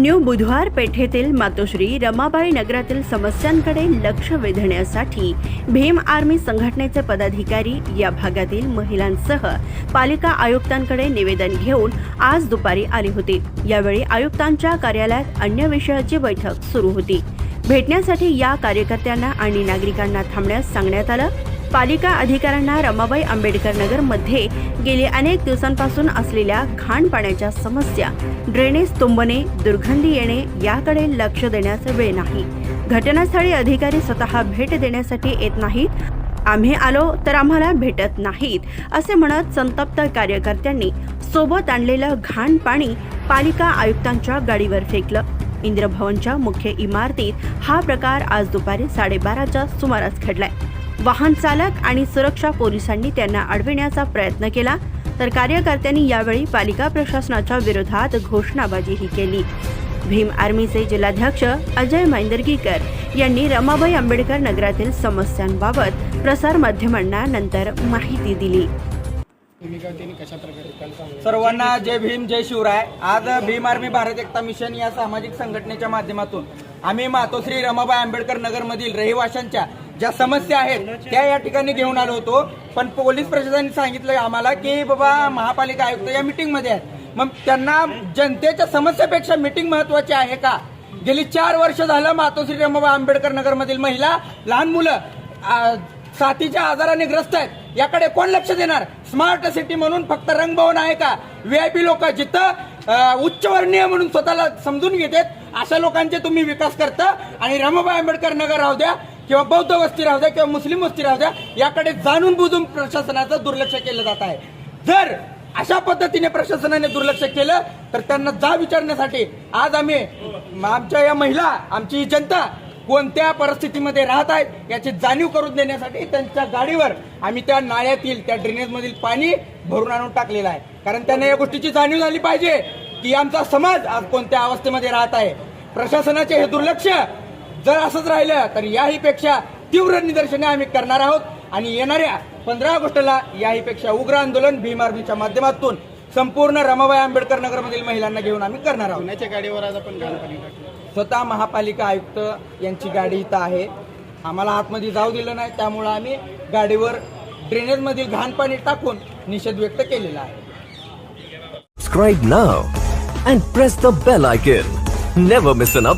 New बुधवार पेठेतील मातोश्री रमाबाई नगरातील समस्यांकडे लक्ष वेधण्यासाठी भीम आर्मी संघटनेचे पदाधिकारी या भागातील महिलांसह पालिका आयुक्तांकडे निवेदन घेऊन आज दुपारी आले होते. यावेळी आयुक्तांच्या कार्यालयात अन्य विषयाची बैठक सुरू होती. भेटण्यासाठी या कार्यकर्त्यांना आणि नागरिकांना थांबण्यास सांगण्यात आलं. पालिका अधिकाऱ्यांना रमाबाई आंबेडकर नगरमध्ये गेले अनेक दिवसांपासून असलेल्या घाण पाण्याच्या समस्या ड्रेनेज तुंबणे दुर्गंधी येणे याकडे लक्ष देण्याचा वेळ नाही. घटनास्थळी अधिकारी स्वतः भेट देण्यासाठी येत नाहीत. आम्ही आलो तर आम्हाला भेटत नाहीत असे म्हणत संतप्त कार्यकर्त्यांनी सोबत आणलेलं घाण पाणी पालिका आयुक्तांच्या गाडीवर फेकलं. इंद्रभवनच्या मुख्य इमारतीत हा प्रकार आज दुपारी साडेबाराच्या सुमारास घडलाय. वाहन चालक आणि सुरक्षा पोलिसांनी त्यांना अडविण्याचा प्रयत्न केला तर कार्यकर्त्यांनी यावेळी पालिका प्रशासनाच्या विरोधात घोषणाबाजीही केली. भीम आर्मीचे जिल्हाध्यक्ष अजय मैंदर्गीकर यांनी रमाबाई आंबेडकर नगरातील समस्यांबाबत प्रसार माध्यमांना नंतर माहिती दिली. सर्वांना जय भीम जय शिवराय. आज भीम आर्मी भारत एकता मिशन या सामाजिक संघटनेच्या माध्यमातून आम्ही मातोश्री रमाबाई आंबेडकर नगरमधील रहिवाशांच्या ज्या समस्या आहेत त्या या ठिकाणी घेऊन आलो होतो. पण पोलीस प्रशासनाने सांगितलं आम्हाला की बाबा महापालिका आयुक्त या मीटिंगमध्ये आहेत. मग त्यांना जनतेच्या समस्यापेक्षा मीटिंग महत्वाची आहे का? गेली चार वर्ष झालं मातोश्री रमाबा आंबेडकर नगरमधील महिला लहान मुलं साथीच्या आजाराने ग्रस्त आहेत. याकडे कोण लक्ष देणार? स्मार्ट सिटी म्हणून फक्त रंगभवन आहे का? व्हीआयपी लोक जिथं उच्चवर्णीय म्हणून स्वतःला समजून घेतात अशा लोकांचे तुम्ही विकास करता आणि रमाबाई आंबेडकर नगर राहू द्या. किंवा बौद्ध वस्ती राहू द्या किंवा मुस्लिम वस्ती राहू द्या याकडे जाणून बुजून प्रशासनाचं दुर्लक्ष केलं जात आहे. जर अशा पद्धतीने प्रशासनाने दुर्लक्ष केलं तर त्यांना जा विचारण्यासाठी आज आम्ही आमच्या या महिला आमची ही जनता कोणत्या परिस्थितीमध्ये राहत आहेत याची जाणीव करून देण्यासाठी त्यांच्या गाडीवर आम्ही त्या नाळ्यातील त्या ड्रेनेजमधील पाणी भरून आणून टाकलेलं आहे. कारण त्यांना या गोष्टीची जाणीव झाली पाहिजे की आमचा समाज आज कोणत्या अवस्थेमध्ये राहत आहे. प्रशासनाचे हे दुर्लक्ष जर असंच राहिलं तर याही पेक्षा तीव्र निदर्शने आम्ही करणार आहोत. आणि येणाऱ्या पंधरा ऑगस्टला याही पेक्षा उग्र आंदोलन भीम आर्मीच्या माध्यमातून संपूर्ण रमाबाई आंबेडकर नगरमधील महिलांना घेऊन आम्ही करणार आहोत. पुण्याच्या गाडीवर आज आपण घाण पाणी टाकलं स्वतः महापालिका आयुक्त यांची गाडी इथं आहे. आम्हाला आतमध्ये जाऊ दिलं नाही त्यामुळं आम्ही गाडीवर ड्रेनेजमधील घाण पाणी टाकून निषेध व्यक्त केलेला आहे. Subscribe now and press the bell icon. Never miss an update.